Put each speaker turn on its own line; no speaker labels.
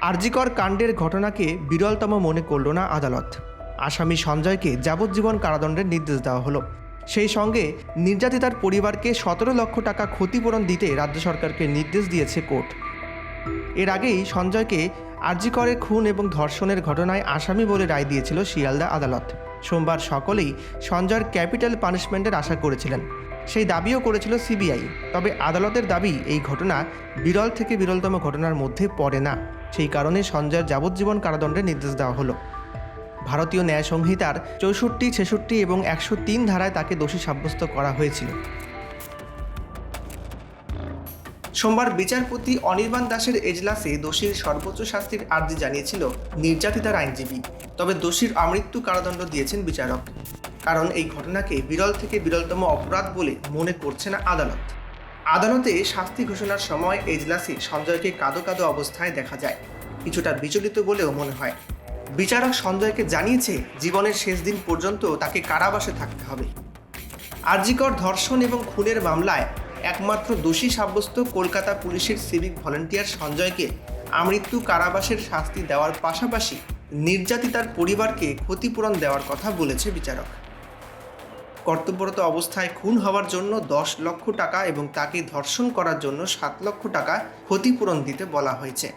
আরজিকর কাণ্ডের ঘটনাকে বিরলতম মনে করল না আদালত। আসামি সঞ্জয়কে যাবজ্জীবন কারাদণ্ডের নির্দেশ দেওয়া হলো। সেই সঙ্গে নির্যাতিতার পরিবারকে সতেরো লক্ষ টাকা ক্ষতিপূরণ দিতে রাজ্য সরকারকে নির্দেশ দিয়েছে কোর্ট। এর আগেই সঞ্জয়কে আরজিকরের খুন এবং ধর্ষণের ঘটনায় আসামি বলে রায় দিয়েছিল শিয়ালদা আদালত। সোমবার সকলেই সঞ্জয়ের ক্যাপিটাল পানিশমেন্টের আশা করেছিলেন। সেই দাবিও করেছিল সিবিআই। তবে আদালতের দাবি, এই ঘটনা বিরল থেকে বিরলতম ঘটনার মধ্যে পড়ে না। সেই কারণে সঞ্জয়ের যাবজ্জীবন কারাদণ্ডের নির্দেশ দেওয়া হলো। ভারতীয় ন্যায় সংহিতার চৌষট্টি, ছেষট্টি এবং একশো তিন ধারায় তাকে দোষী সাব্যস্ত করা হয়েছিল। সোমবার বিচারপতি অনির্বাণ দাসের এজলাসে দোষীর সর্বোচ্চ শাস্তির আর্জি জানিয়েছিল নির্যাতিতার আইনজীবী। তবে দোষীর আমৃত্যু কারাদণ্ড দিয়েছেন বিচারক। কারণ এই ঘটনাকে বিরল থেকে বিরলতম অপরাধ বলে মনে করছে না আদালত। আদালতে শাস্তি ঘোষণার সময় এজলাসে সঞ্জয়কে কাঁদো কাঁদো অবস্থায় দেখা যায়। কিছুটা বিচলিত বলেও মনে হয়। বিচারক সঞ্জয়কে জানিয়েছে, জীবনের শেষ দিন পর্যন্ত তাকে কারাবাসে থাকতে হবে। আরজিকর ধর্ষণ এবং খুনের মামলায় একমাত্র দোষী সাব্যস্ত কলকাতা পুলিশের সিভিক ভলেন্টিয়ার সঞ্জয়কে আমৃত্যু কারাবাসের শাস্তি দেওয়ার পাশাপাশি নির্যাতিতার পরিবারকে ক্ষতিপূরণ দেওয়ার কথা বলেছে বিচারক। কর্তব্যরত অবস্থায় খুন হওয়ার জন্য দশ লক্ষ টাকা এবং তাকে ধর্ষণ করার জন্য সাত লক্ষ টাকা ক্ষতিপূরণ দিতে বলা হয়েছে।